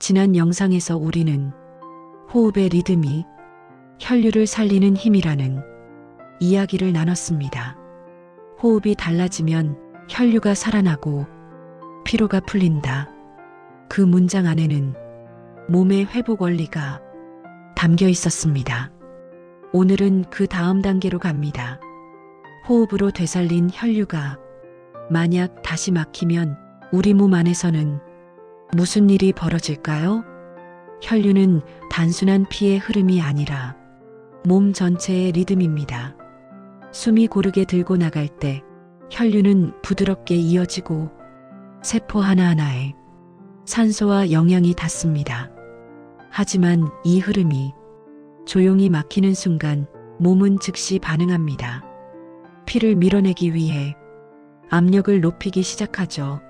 지난 영상에서 우리는 호흡의 리듬이 혈류를 살리는 힘이라는 이야기를 나눴습니다. 호흡이 달라지면 혈류가 살아나고 피로가 풀린다. 그 문장 안에는 몸의 회복 원리가 담겨 있었습니다. 오늘은 그 다음 단계로 갑니다. 호흡으로 되살린 혈류가 만약 다시 막히면 우리 몸 안에서는 무슨 일이 벌어질까요? 혈류는 단순한 피의 흐름이 아니라 몸 전체의 리듬입니다. 숨이 고르게 들고 나갈 때 혈류는 부드럽게 이어지고 세포 하나하나에 산소와 영양이 닿습니다. 하지만 이 흐름이 조용히 막히는 순간 몸은 즉시 반응합니다. 피를 밀어내기 위해 압력을 높이기 시작하죠.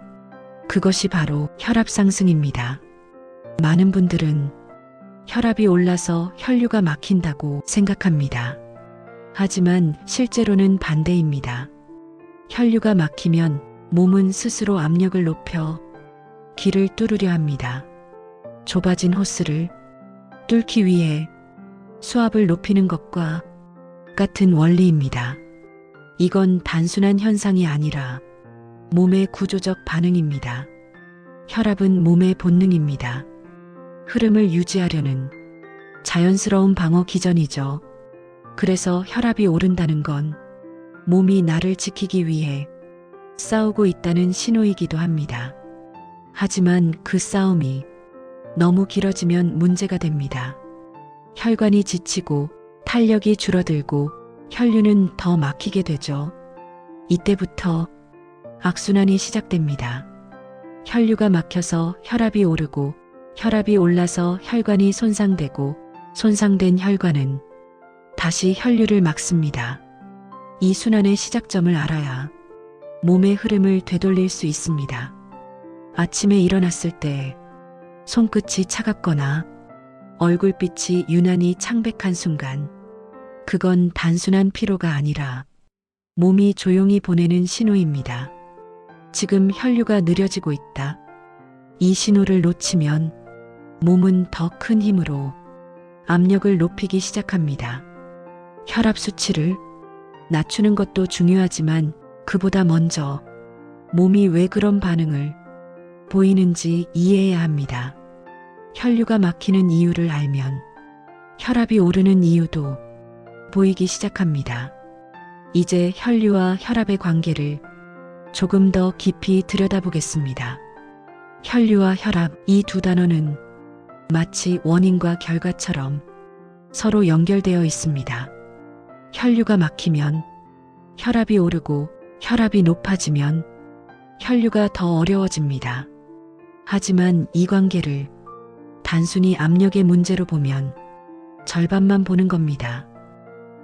그것이 바로 혈압 상승입니다. 많은 분들은 혈압이 올라서 혈류가 막힌다고 생각합니다. 하지만 실제로는 반대입니다. 혈류가 막히면 몸은 스스로 압력을 높여 길을 뚫으려 합니다. 좁아진 호스를 뚫기 위해 수압을 높이는 것과 같은 원리입니다. 이건 단순한 현상이 아니라 몸의 구조적 반응입니다. 혈압은 몸의 본능입니다. 흐름을 유지하려는 자연스러운 방어 기전이죠. 그래서 혈압이 오른다는 건 몸이 나를 지키기 위해 싸우고 있다는 신호이기도 합니다. 하지만 그 싸움이 너무 길어지면 문제가 됩니다. 혈관이 지치고 탄력이 줄어들고 혈류는 더 막히게 되죠. 이때부터 악순환이 시작됩니다. 혈류가 막혀서 혈압이 오르고 혈압이 올라서 혈관이 손상되고 손상된 혈관은 다시 혈류를 막습니다. 이 순환의 시작점을 알아야 몸의 흐름을 되돌릴 수 있습니다. 아침에 일어났을 때 손끝이 차갑거나 얼굴빛이 유난히 창백한 순간 그건 단순한 피로가 아니라 몸이 조용히 보내는 신호입니다. 지금 혈류가 느려지고 있다. 이 신호를 놓치면 몸은 더 큰 힘으로 압력을 높이기 시작합니다. 혈압 수치를 낮추는 것도 중요하지만 그보다 먼저 몸이 왜 그런 반응을 보이는지 이해해야 합니다. 혈류가 막히는 이유를 알면 혈압이 오르는 이유도 보이기 시작합니다. 이제 혈류와 혈압의 관계를 조금 더 깊이 들여다보겠습니다. 혈류와 혈압 이 두 단어는 마치 원인과 결과처럼 서로 연결되어 있습니다. 혈류가 막히면 혈압이 오르고 혈압이 높아지면 혈류가 더 어려워집니다. 하지만 이 관계를 단순히 압력의 문제로 보면 절반만 보는 겁니다.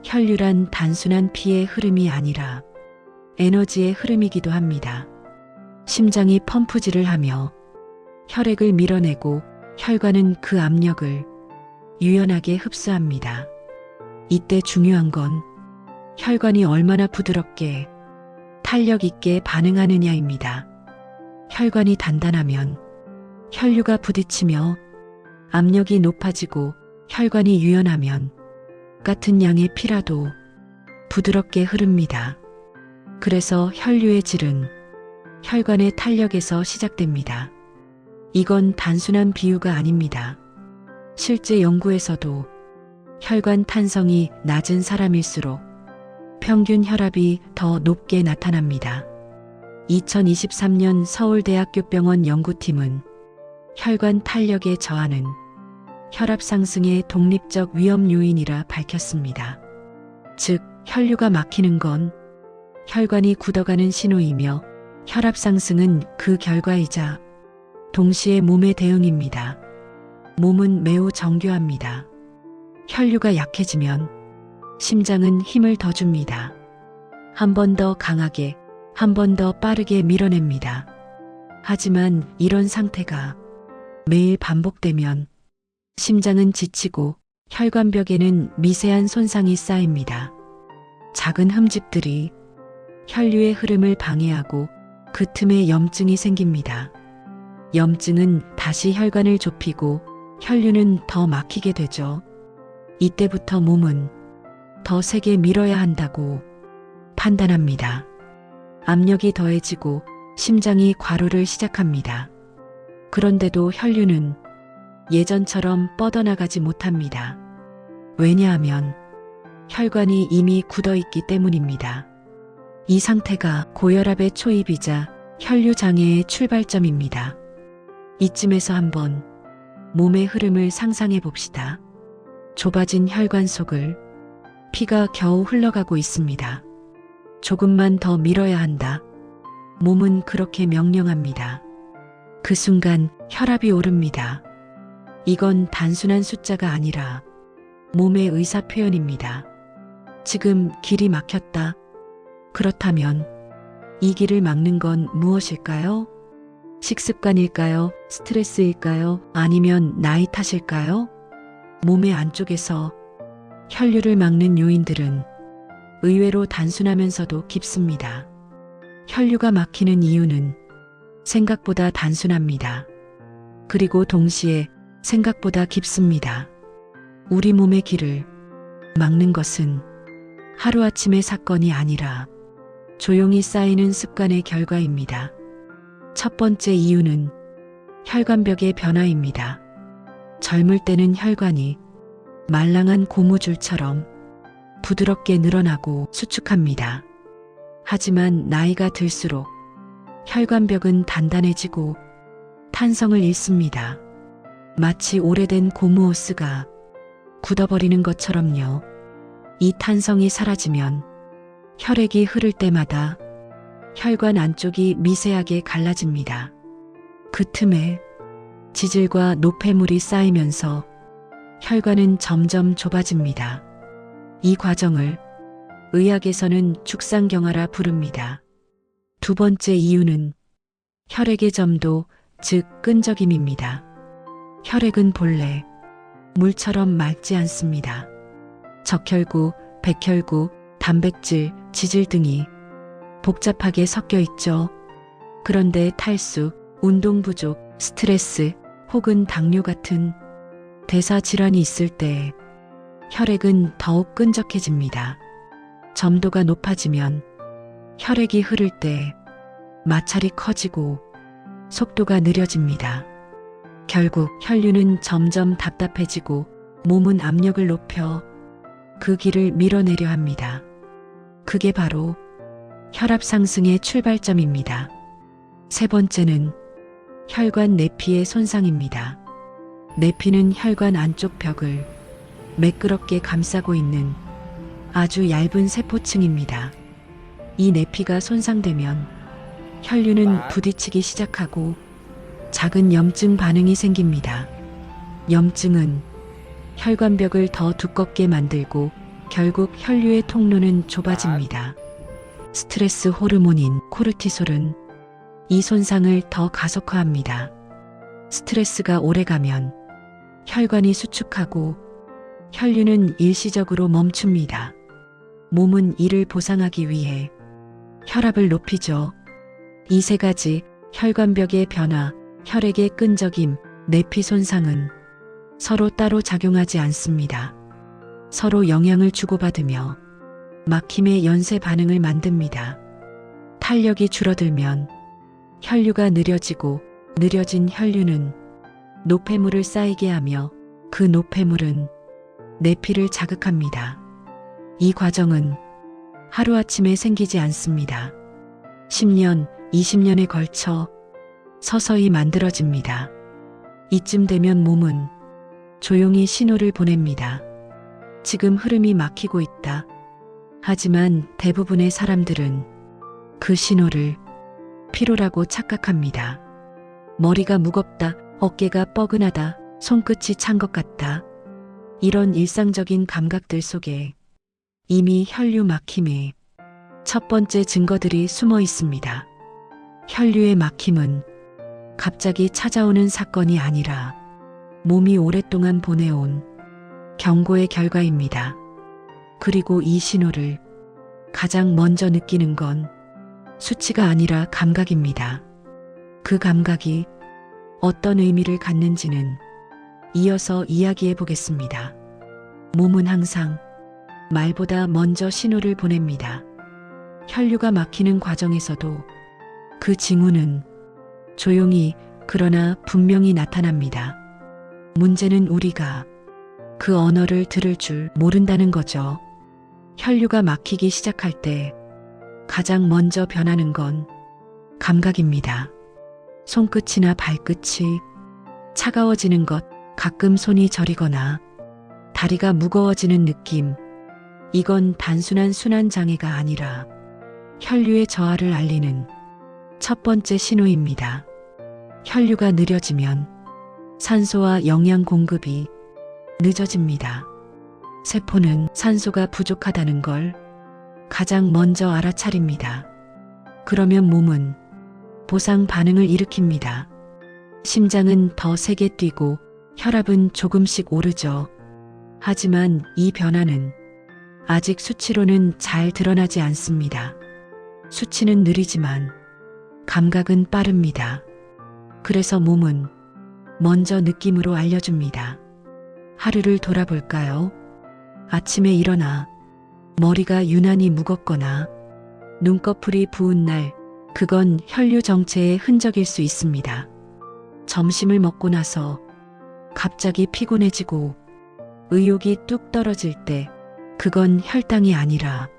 혈류란 단순한 피의 흐름이 아니라 에너지의 흐름이기도 합니다. 심장이 펌프질을 하며 혈액을 밀어내고 혈관은 그 압력을 유연하게 흡수합니다. 이때 중요한 건 혈관이 얼마나 부드럽게 탄력 있게 반응하느냐입니다. 혈관이 단단하면 혈류가 부딪히며 압력이 높아지고 혈관이 유연하면 같은 양의 피라도 부드럽게 흐릅니다. 그래서 혈류의 질은 혈관의 탄력에서 시작됩니다. 이건 단순한 비유가 아닙니다. 실제 연구에서도 혈관 탄성이 낮은 사람일수록 평균 혈압이 더 높게 나타납니다. 2023년 서울대학교병원 연구팀은 혈관 탄력에 저하는 혈압 상승의 독립적 위험 요인이라 밝혔습니다. 즉, 혈류가 막히는 건 혈관이 굳어가는 신호이며 혈압 상승은 그 결과이자 동시에 몸의 대응입니다. 몸은 매우 정교합니다. 혈류가 약해지면 심장은 힘을 더 줍니다. 한 번 더 강하게, 한 번 더 빠르게 밀어냅니다. 하지만 이런 상태가 매일 반복되면 심장은 지치고 혈관벽에는 미세한 손상이 쌓입니다. 작은 흠집들이 혈류의 흐름을 방해하고 그 틈에 염증이 생깁니다. 염증은 다시 혈관을 좁히고 혈류는 더 막히게 되죠. 이때부터 몸은 더 세게 밀어야 한다고 판단합니다. 압력이 더해지고 심장이 과로를 시작합니다. 그런데도 혈류는 예전처럼 뻗어나가지 못합니다. 왜냐하면 혈관이 이미 굳어 있기 때문입니다. 이 상태가 고혈압의 초입이자 혈류 장애의 출발점입니다. 이쯤에서 한번 몸의 흐름을 상상해 봅시다. 좁아진 혈관 속을 피가 겨우 흘러가고 있습니다. 조금만 더 밀어야 한다. 몸은 그렇게 명령합니다. 그 순간 혈압이 오릅니다. 이건 단순한 숫자가 아니라 몸의 의사 표현입니다. 지금 길이 막혔다. 그렇다면 이 길을 막는 건 무엇일까요? 식습관일까요? 스트레스일까요? 아니면 나이 탓일까요? 몸의 안쪽에서 혈류를 막는 요인들은 의외로 단순하면서도 깊습니다. 혈류가 막히는 이유는 생각보다 단순합니다. 그리고 동시에 생각보다 깊습니다. 우리 몸의 길을 막는 것은 하루아침의 사건이 아니라 조용히 쌓이는 습관의 결과입니다. 첫 번째 이유는 혈관벽의 변화입니다. 젊을 때는 혈관이 말랑한 고무줄처럼 부드럽게 늘어나고 수축합니다. 하지만 나이가 들수록 혈관벽은 단단해지고 탄성을 잃습니다. 마치 오래된 고무호스가 굳어버리는 것처럼요. 이 탄성이 사라지면 혈액이 흐를 때마다 혈관 안쪽이 미세하게 갈라집니다. 그 틈에 지질과 노폐물이 쌓이면서 혈관은 점점 좁아집니다. 이 과정을 의학에서는 축상경화라 부릅니다. 두 번째 이유는 혈액의 점도, 즉 끈적임입니다. 혈액은 본래 물처럼 맑지 않습니다. 적혈구, 백혈구, 단백질, 지질 등이 복잡하게 섞여 있죠. 그런데 탈수, 운동 부족, 스트레스 혹은 당뇨 같은 대사 질환이 있을 때 혈액은 더욱 끈적해집니다. 점도가 높아지면 혈액이 흐를 때 마찰이 커지고 속도가 느려집니다. 결국 혈류는 점점 답답해지고 몸은 압력을 높여 그 길을 밀어내려 합니다. 그게 바로 혈압 상승의 출발점입니다. 세 번째는 혈관 내피의 손상입니다. 내피는 혈관 안쪽 벽을 매끄럽게 감싸고 있는 아주 얇은 세포층입니다. 이 내피가 손상되면 혈류는 부딪히기 시작하고 작은 염증 반응이 생깁니다. 염증은 혈관벽을 더 두껍게 만들고 결국 혈류의 통로는 좁아집니다. 스트레스 호르몬인 코르티솔은 이 손상을 더 가속화합니다. 스트레스가 오래가면 혈관이 수축하고 혈류는 일시적으로 멈춥니다. 몸은 이를 보상하기 위해 혈압을 높이죠. 이 세 가지 혈관벽의 변화, 혈액의 끈적임, 내피 손상은 서로 따로 작용하지 않습니다. 서로 영향을 주고받으며 막힘의 연쇄 반응을 만듭니다. 탄력이 줄어들면 혈류가 느려지고 느려진 혈류는 노폐물을 쌓이게 하며 그 노폐물은 내피를 자극합니다. 이 과정은 하루아침에 생기지 않습니다. 10년, 20년에 걸쳐 서서히 만들어집니다. 이쯤 되면 몸은 조용히 신호를 보냅니다. 지금 흐름이 막히고 있다. 하지만 대부분의 사람들은 그 신호를 피로라고 착각합니다. 머리가 무겁다, 어깨가 뻐근하다, 손끝이 찬 것 같다. 이런 일상적인 감각들 속에 이미 혈류 막힘의 첫 번째 증거들이 숨어 있습니다. 혈류의 막힘은 갑자기 찾아오는 사건이 아니라 몸이 오랫동안 보내온 경고의 결과입니다. 그리고 이 신호를 가장 먼저 느끼는 건 수치가 아니라 감각입니다. 그 감각이 어떤 의미를 갖는지는 이어서 이야기해 보겠습니다. 몸은 항상 말보다 먼저 신호를 보냅니다. 혈류가 막히는 과정에서도 그 징후는 조용히 그러나 분명히 나타납니다. 문제는 우리가 그 언어를 들을 줄 모른다는 거죠. 혈류가 막히기 시작할 때 가장 먼저 변하는 건 감각입니다. 손끝이나 발끝이 차가워지는 것, 가끔 손이 저리거나 다리가 무거워지는 느낌. 이건 단순한 순환 장애가 아니라 혈류의 저하를 알리는 첫 번째 신호입니다. 혈류가 느려지면 산소와 영양 공급이 늦어집니다. 세포는 산소가 부족하다는 걸 가장 먼저 알아차립니다. 그러면 몸은 보상 반응을 일으킵니다. 심장은 더 세게 뛰고 혈압은 조금씩 오르죠. 하지만 이 변화는 아직 수치로는 잘 드러나지 않습니다. 수치는 느리지만 감각은 빠릅니다. 그래서 몸은 먼저 느낌으로 알려줍니다. 하루를 돌아볼까요? 아침에 일어나 머리가 유난히 무겁거나 눈꺼풀이 부은 날, 그건 혈류 정체의 흔적일 수 있습니다. 점심을 먹고 나서 갑자기 피곤해지고 의욕이 뚝 떨어질 때, 그건 혈당이 아니라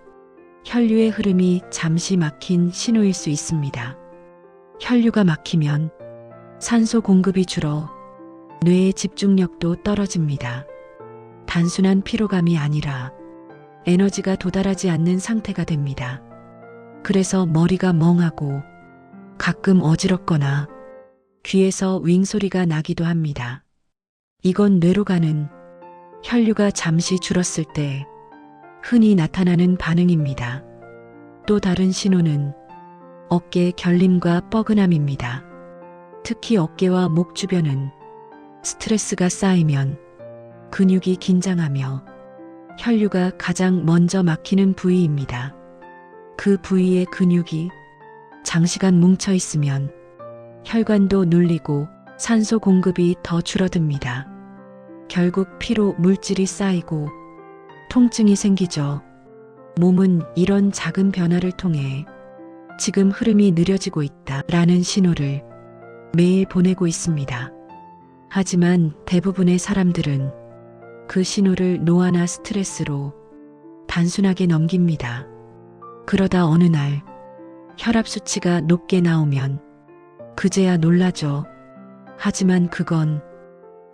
혈류의 흐름이 잠시 막힌 신호일 수 있습니다. 혈류가 막히면 산소 공급이 줄어 뇌의 집중력도 떨어집니다. 단순한 피로감이 아니라 에너지가 도달하지 않는 상태가 됩니다. 그래서 머리가 멍하고 가끔 어지럽거나 귀에서 윙소리가 나기도 합니다. 이건 뇌로 가는 혈류가 잠시 줄었을 때 흔히 나타나는 반응입니다. 또 다른 신호는 어깨 결림과 뻐근함입니다. 특히 어깨와 목 주변은 스트레스가 쌓이면 근육이 긴장하며 혈류가 가장 먼저 막히는 부위입니다. 그 부위의 근육이 장시간 뭉쳐 있으면 혈관도 눌리고 산소 공급이 더 줄어듭니다. 결국 피로 물질이 쌓이고 통증이 생기죠. 몸은 이런 작은 변화를 통해 지금 흐름이 느려지고 있다 라는 신호를 매일 보내고 있습니다. 하지만 대부분의 사람들은 그 신호를 노화나 스트레스로 단순하게 넘깁니다. 그러다 어느 날 혈압 수치가 높게 나오면 그제야 놀라죠. 하지만 그건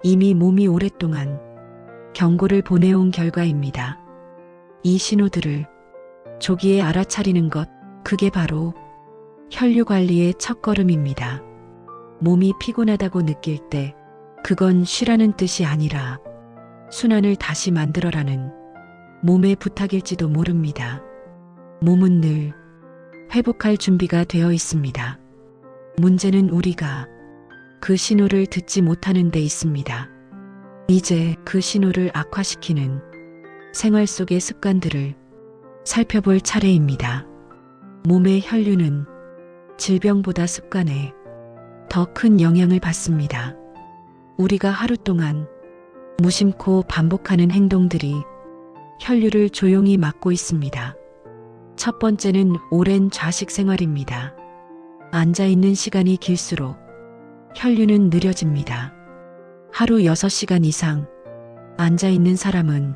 이미 몸이 오랫동안 경고를 보내온 결과입니다. 이 신호들을 조기에 알아차리는 것, 그게 바로 혈류 관리의 첫걸음입니다. 몸이 피곤하다고 느낄 때 그건 쉬라는 뜻이 아니라 순환을 다시 만들어라는 몸의 부탁일지도 모릅니다. 몸은 늘 회복할 준비가 되어 있습니다. 문제는 우리가 그 신호를 듣지 못하는 데 있습니다. 이제 그 신호를 악화시키는 생활 속의 습관들을 살펴볼 차례입니다. 몸의 혈류는 질병보다 습관에 더 큰 영향을 받습니다. 우리가 하루 동안 무심코 반복하는 행동들이 혈류를 조용히 막고 있습니다. 첫 번째는 오랜 좌식 생활입니다. 앉아 있는 시간이 길수록 혈류는 느려집니다. 하루 6시간 이상 앉아 있는 사람은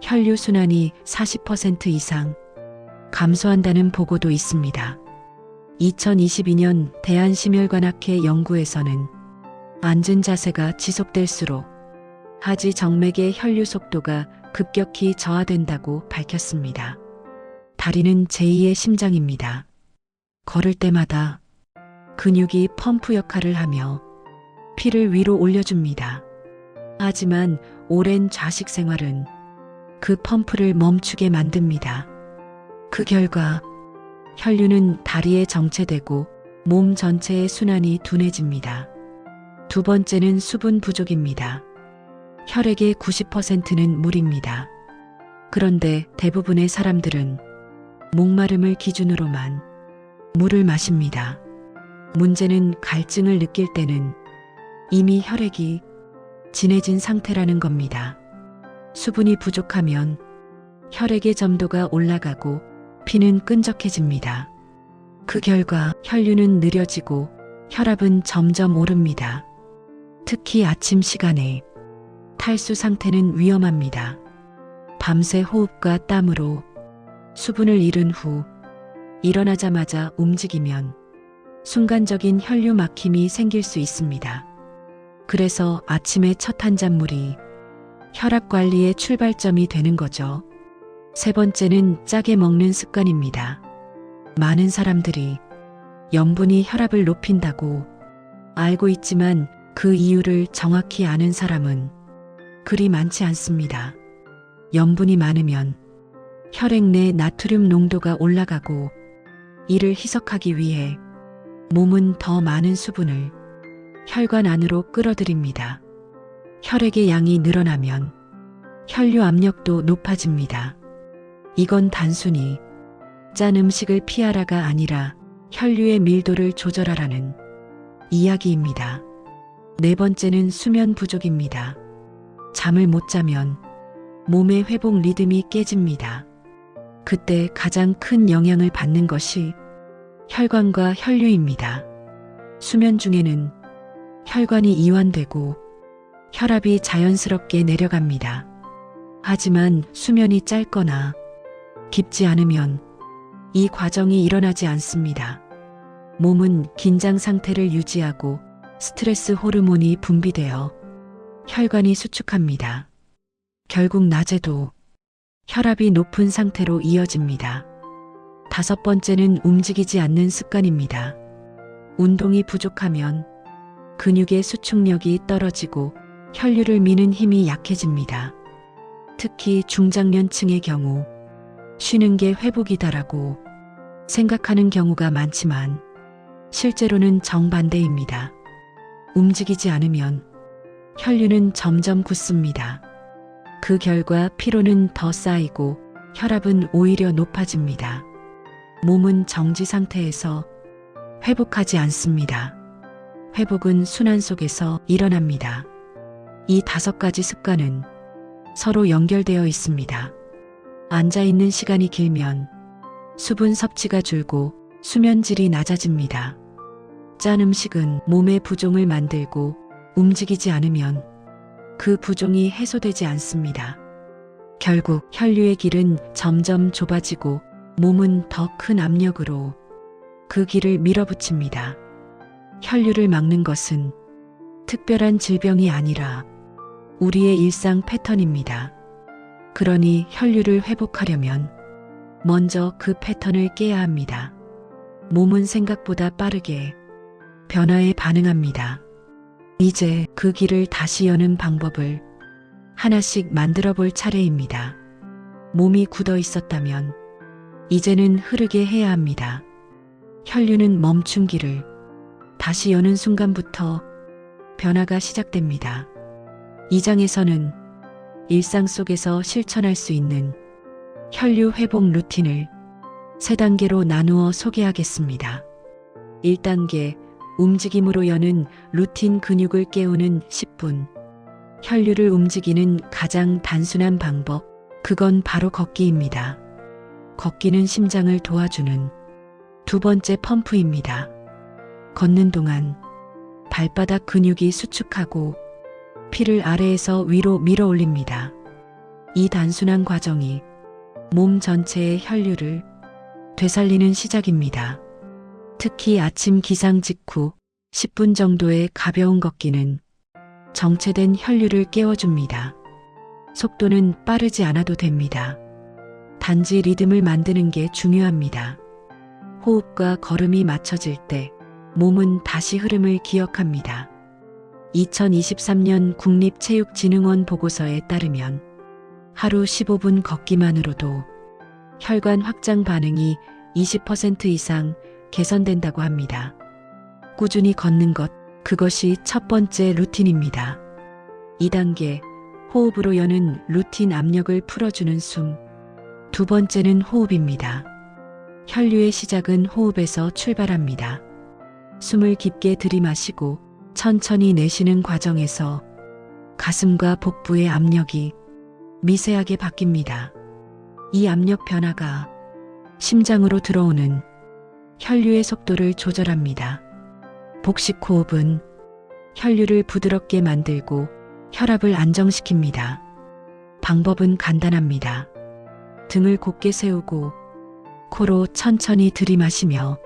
혈류 순환이 40% 이상 감소한다는 보고도 있습니다. 2022년 대한심혈관학회 연구에서는 앉은 자세가 지속될수록 하지 정맥의 혈류 속도가 급격히 저하된다고 밝혔습니다. 다리는 제2의 심장입니다. 걸을 때마다 근육이 펌프 역할을 하며 피를 위로 올려줍니다. 하지만 오랜 좌식 생활은 그 펌프를 멈추게 만듭니다. 그 결과 혈류는 다리에 정체되고 몸 전체의 순환이 둔해집니다. 두 번째는 수분 부족입니다. 혈액의 90%는 물입니다. 그런데 대부분의 사람들은 목마름을 기준으로만 물을 마십니다. 문제는 갈증을 느낄 때는 이미 혈액이 진해진 상태라는 겁니다. 수분이 부족하면 혈액의 점도가 올라가고 피는 끈적해집니다. 그 결과 혈류는 느려지고 혈압은 점점 오릅니다. 특히 아침 시간에 탈수 상태는 위험합니다. 밤새 호흡과 땀으로 수분을 잃은 후 일어나자마자 움직이면 순간적인 혈류 막힘이 생길 수 있습니다. 그래서 아침에 첫 한 잔물이 혈압 관리의 출발점이 되는 거죠. 세 번째는 짜게 먹는 습관입니다. 많은 사람들이 염분이 혈압을 높인다고 알고 있지만 그 이유를 정확히 아는 사람은 그리 많지 않습니다. 염분이 많으면 혈액 내 나트륨 농도가 올라가고 이를 희석하기 위해 몸은 더 많은 수분을 혈관 안으로 끌어들입니다. 혈액의 양이 늘어나면 혈류 압력도 높아집니다. 이건 단순히 짠 음식을 피하라가 아니라 혈류의 밀도를 조절하라는 이야기입니다. 네 번째는 수면 부족입니다. 잠을 못 자면 몸의 회복 리듬이 깨집니다. 그때 가장 큰 영향을 받는 것이 혈관과 혈류입니다. 수면 중에는 혈관이 이완되고 혈압이 자연스럽게 내려갑니다. 하지만 수면이 짧거나 깊지 않으면 이 과정이 일어나지 않습니다. 몸은 긴장 상태를 유지하고 스트레스 호르몬이 분비되어 혈관이 수축합니다. 결국 낮에도 혈압이 높은 상태로 이어집니다. 다섯 번째는 움직이지 않는 습관입니다. 운동이 부족하면 근육의 수축력이 떨어지고 혈류를 미는 힘이 약해집니다. 특히 중장년층의 경우 쉬는 게 회복이다라고 생각하는 경우가 많지만 실제로는 정반대입니다. 움직이지 않으면 혈류는 점점 굳습니다. 그 결과 피로는 더 쌓이고 혈압은 오히려 높아집니다. 몸은 정지 상태에서 회복하지 않습니다. 회복은 순환 속에서 일어납니다. 이 다섯 가지 습관은 서로 연결되어 있습니다. 앉아 있는 시간이 길면 수분 섭취가 줄고 수면질이 낮아집니다. 짠 음식은 몸의 부종을 만들고 움직이지 않으면 그 부종이 해소되지 않습니다. 결국 혈류의 길은 점점 좁아지고 몸은 더 큰 압력으로 그 길을 밀어붙입니다. 혈류를 막는 것은 특별한 질병이 아니라 우리의 일상 패턴입니다. 그러니 혈류를 회복하려면 먼저 그 패턴을 깨야 합니다. 몸은 생각보다 빠르게 변화에 반응합니다. 이제 그 길을 다시 여는 방법을 하나씩 만들어 볼 차례입니다. 몸이 굳어 있었다면 이제는 흐르게 해야 합니다. 혈류는 멈춘 길을 다시 여는 순간부터 변화가 시작됩니다. 이 장에서는 일상 속에서 실천할 수 있는 혈류 회복 루틴을 세 단계로 나누어 소개하겠습니다. 1단계 움직임으로 여는 루틴 근육을 깨우는 10분. 혈류를 움직이는 가장 단순한 방법, 그건 바로 걷기입니다. 걷기는 심장을 도와주는 두 번째 펌프입니다. 걷는 동안 발바닥 근육이 수축하고 피를 아래에서 위로 밀어 올립니다. 이 단순한 과정이 몸 전체의 혈류를 되살리는 시작입니다. 특히 아침 기상 직후 10분 정도의 가벼운 걷기는 정체된 혈류를 깨워줍니다. 속도는 빠르지 않아도 됩니다. 단지 리듬을 만드는 게 중요합니다. 호흡과 걸음이 맞춰질 때 몸은 다시 흐름을 기억합니다. 2023년 국립체육진흥원 보고서에 따르면 하루 15분 걷기만으로도 혈관 확장 반응이 20% 이상 개선된다고 합니다. 꾸준히 걷는 것, 그것이 첫 번째 루틴입니다. 2단계, 호흡으로 여는 루틴 압력을 풀어주는 숨. 두 번째는 호흡입니다. 혈류의 시작은 호흡에서 출발합니다. 숨을 깊게 들이마시고 천천히 내쉬는 과정에서 가슴과 복부의 압력이 미세하게 바뀝니다. 이 압력 변화가 심장으로 들어오는 혈류의 속도를 조절합니다. 복식 호흡은 혈류를 부드럽게 만들고 혈압을 안정시킵니다. 방법은 간단합니다. 등을 곧게 세우고 코로 천천히 들이마시며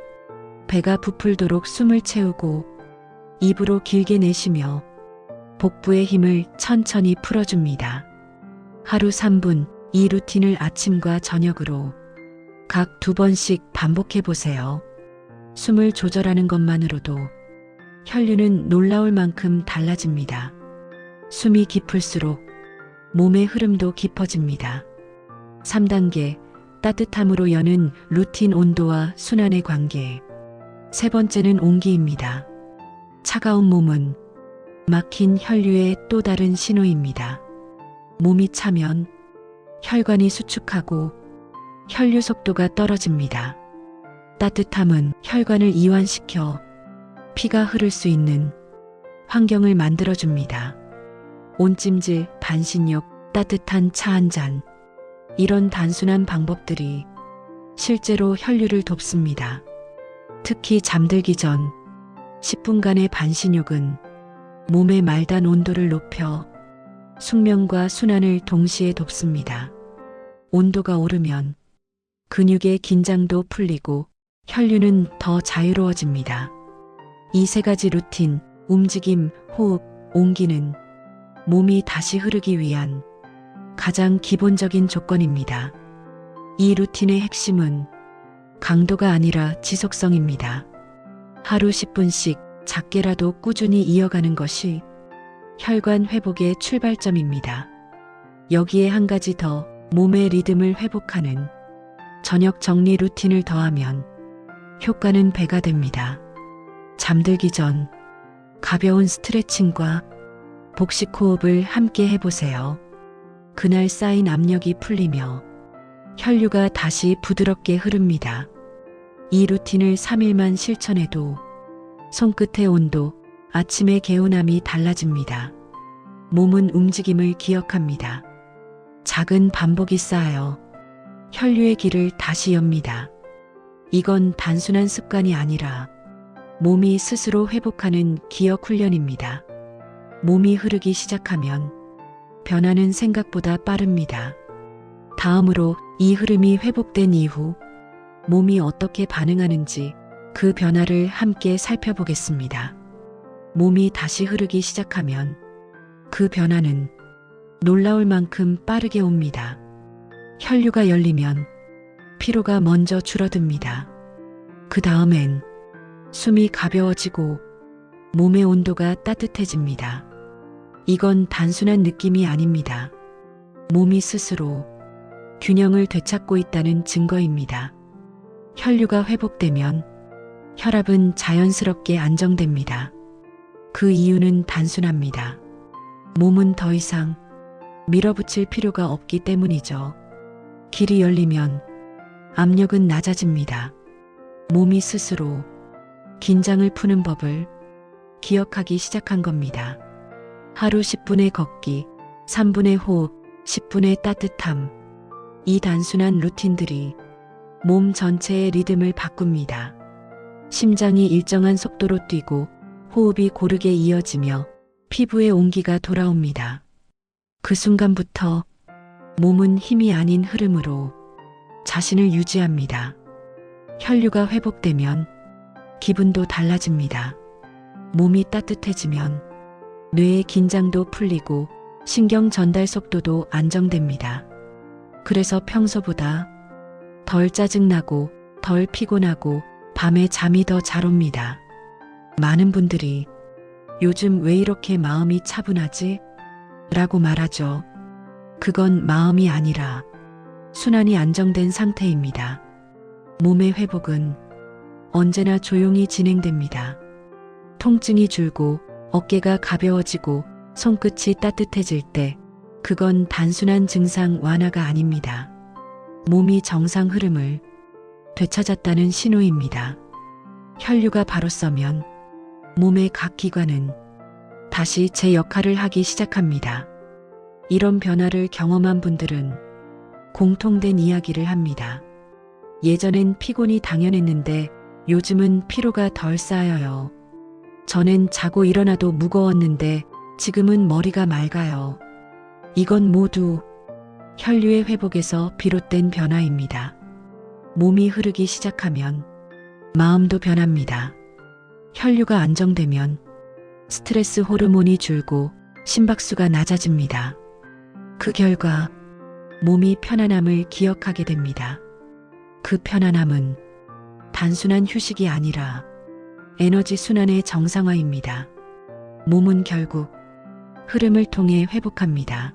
배가 부풀도록 숨을 채우고 입으로 길게 내쉬며 복부의 힘을 천천히 풀어줍니다. 하루 3분 이 루틴을 아침과 저녁으로 각 두 번씩 반복해 보세요. 숨을 조절하는 것만으로도 혈류는 놀라울 만큼 달라집니다. 숨이 깊을수록 몸의 흐름도 깊어집니다. 3단계 따뜻함으로 여는 루틴 온도와 순환의 관계. 세 번째는 온기입니다. 차가운 몸은 막힌 혈류의 또 다른 신호입니다. 몸이 차면 혈관이 수축하고 혈류 속도가 떨어집니다. 따뜻함은 혈관을 이완시켜 피가 흐를 수 있는 환경을 만들어줍니다. 온찜질, 반신욕, 따뜻한 차 한 잔. 이런 단순한 방법들이 실제로 혈류를 돕습니다. 특히 잠들기 전 10분간의 반신욕은 몸의 말단 온도를 높여 숙면과 순환을 동시에 돕습니다. 온도가 오르면 근육의 긴장도 풀리고 혈류는 더 자유로워집니다. 이 세 가지 루틴, 움직임, 호흡, 온기는 몸이 다시 흐르기 위한 가장 기본적인 조건입니다. 이 루틴의 핵심은 강도가 아니라 지속성입니다. 하루 10분씩 작게라도 꾸준히 이어가는 것이 혈관 회복의 출발점입니다. 여기에 한 가지 더 몸의 리듬을 회복하는 저녁 정리 루틴을 더하면 효과는 배가 됩니다. 잠들기 전 가벼운 스트레칭과 복식 호흡을 함께 해보세요. 그날 쌓인 압력이 풀리며 혈류가 다시 부드럽게 흐릅니다. 이 루틴을 3일만 실천해도 손끝의 온도, 아침의 개운함이 달라집니다. 몸은 움직임을 기억합니다. 작은 반복이 쌓여 혈류의 길을 다시 엽니다. 이건 단순한 습관이 아니라 몸이 스스로 회복하는 기억 훈련입니다. 몸이 흐르기 시작하면 변화는 생각보다 빠릅니다. 다음으로 이 흐름이 회복된 이후 몸이 어떻게 반응하는지 그 변화를 함께 살펴보겠습니다. 몸이 다시 흐르기 시작하면 그 변화는 놀라울 만큼 빠르게 옵니다. 혈류가 열리면 피로가 먼저 줄어듭니다. 그 다음엔 숨이 가벼워지고 몸의 온도가 따뜻해집니다. 이건 단순한 느낌이 아닙니다. 몸이 스스로 균형을 되찾고 있다는 증거입니다. 혈류가 회복되면 혈압은 자연스럽게 안정됩니다. 그 이유는 단순합니다. 몸은 더 이상 밀어붙일 필요가 없기 때문이죠. 길이 열리면 압력은 낮아집니다. 몸이 스스로 긴장을 푸는 법을 기억하기 시작한 겁니다. 하루 10분의 걷기, 3분의 호흡, 10분의 따뜻함. 이 단순한 루틴들이 몸 전체의 리듬을 바꿉니다. 심장이 일정한 속도로 뛰고 호흡이 고르게 이어지며 피부의 온기가 돌아옵니다. 그 순간부터 몸은 힘이 아닌 흐름으로 자신을 유지합니다. 혈류가 회복되면 기분도 달라집니다. 몸이 따뜻해지면 뇌의 긴장도 풀리고 신경 전달 속도도 안정됩니다. 그래서 평소보다 덜 짜증나고 덜 피곤하고 밤에 잠이 더 잘 옵니다. 많은 분들이 요즘 왜 이렇게 마음이 차분하지? 라고 말하죠. 그건 마음이 아니라 순환이 안정된 상태입니다. 몸의 회복은 언제나 조용히 진행됩니다. 통증이 줄고 어깨가 가벼워지고 손끝이 따뜻해질 때 그건 단순한 증상 완화가 아닙니다. 몸이 정상 흐름을 되찾았다는 신호입니다. 혈류가 바로 서면 몸의 각 기관은 다시 제 역할을 하기 시작합니다. 이런 변화를 경험한 분들은 공통된 이야기를 합니다. 예전엔 피곤이 당연했는데 요즘은 피로가 덜 쌓여요. 전엔 자고 일어나도 무거웠는데 지금은 머리가 맑아요. 이건 모두 혈류의 회복에서 비롯된 변화입니다. 몸이 흐르기 시작하면 마음도 변합니다. 혈류가 안정되면 스트레스 호르몬이 줄고 심박수가 낮아집니다. 그 결과 몸이 편안함을 기억하게 됩니다. 그 편안함은 단순한 휴식이 아니라 에너지 순환의 정상화입니다. 몸은 결국 흐름을 통해 회복합니다.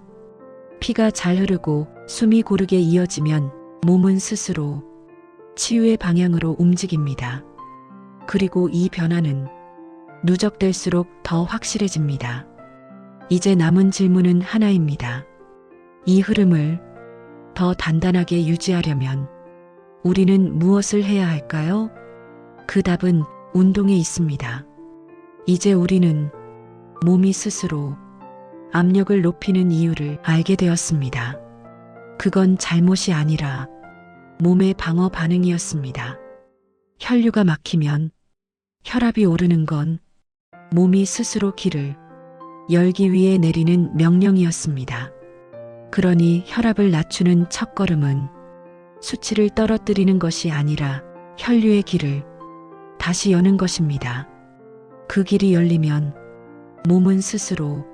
피가 잘 흐르고 숨이 고르게 이어지면 몸은 스스로 치유의 방향으로 움직입니다. 그리고 이 변화는 누적될수록 더 확실해집니다. 이제 남은 질문은 하나입니다. 이 흐름을 더 단단하게 유지하려면 우리는 무엇을 해야 할까요? 그 답은 운동에 있습니다. 이제 우리는 몸이 스스로 압력을 높이는 이유를 알게 되었습니다. 그건 잘못이 아니라 몸의 방어 반응이었습니다. 혈류가 막히면 혈압이 오르는 건 몸이 스스로 길을 열기 위해 내리는 명령이었습니다. 그러니 혈압을 낮추는 첫 걸음은 수치를 떨어뜨리는 것이 아니라 혈류의 길을 다시 여는 것입니다. 그 길이 열리면 몸은 스스로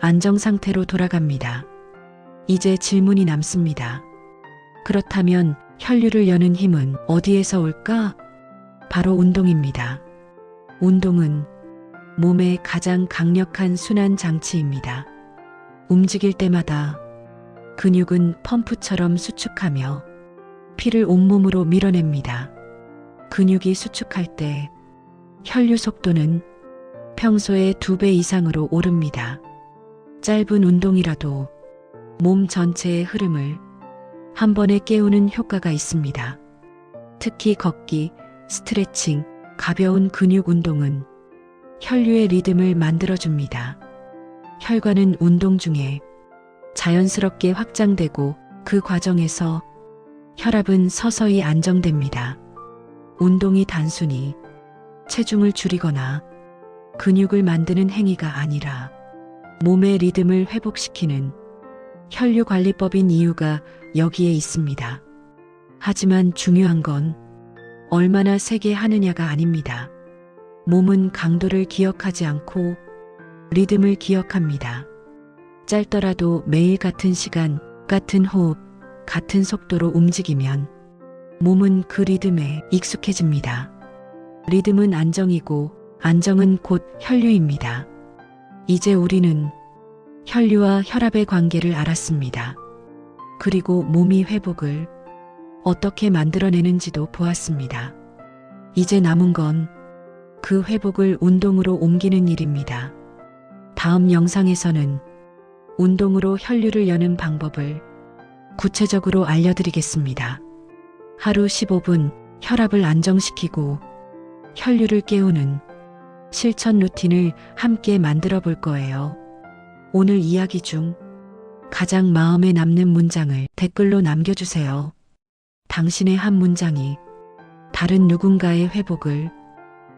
안정 상태로 돌아갑니다. 이제 질문이 남습니다. 그렇다면 혈류를 여는 힘은 어디에서 올까? 바로 운동입니다. 운동은 몸의 가장 강력한 순환 장치입니다. 움직일 때마다 근육은 펌프처럼 수축하며 피를 온몸으로 밀어냅니다. 근육이 수축할 때 혈류 속도는 평소의 두배 이상으로 오릅니다. 짧은 운동이라도 몸 전체의 흐름을 한 번에 깨우는 효과가 있습니다. 특히 걷기, 스트레칭, 가벼운 근육 운동은 혈류의 리듬을 만들어줍니다. 혈관은 운동 중에 자연스럽게 확장되고 그 과정에서 혈압은 서서히 안정됩니다. 운동이 단순히 체중을 줄이거나 근육을 만드는 행위가 아니라 몸의 리듬을 회복시키는 혈류 관리법인 이유가 여기에 있습니다. 하지만 중요한 건 얼마나 세게 하느냐가 아닙니다. 몸은 강도를 기억하지 않고 리듬을 기억합니다. 짧더라도 매일 같은 시간, 같은 호흡, 같은 속도로 움직이면 몸은 그 리듬에 익숙해집니다. 리듬은 안정이고 안정은 곧 혈류입니다. 이제 우리는 혈류와 혈압의 관계를 알았습니다. 그리고 몸이 회복을 어떻게 만들어내는지도 보았습니다. 이제 남은 건 그 회복을 운동으로 옮기는 일입니다. 다음 영상에서는 운동으로 혈류를 여는 방법을 구체적으로 알려드리겠습니다. 하루 15분 혈압을 안정시키고 혈류를 깨우는 실천 루틴을 함께 만들어 볼 거예요. 오늘 이야기 중 가장 마음에 남는 문장을 댓글로 남겨주세요. 당신의 한 문장이 다른 누군가의 회복을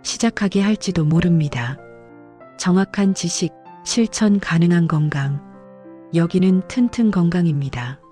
시작하게 할지도 모릅니다. 정확한 지식, 실천 가능한 건강. 여기는 튼튼 건강입니다.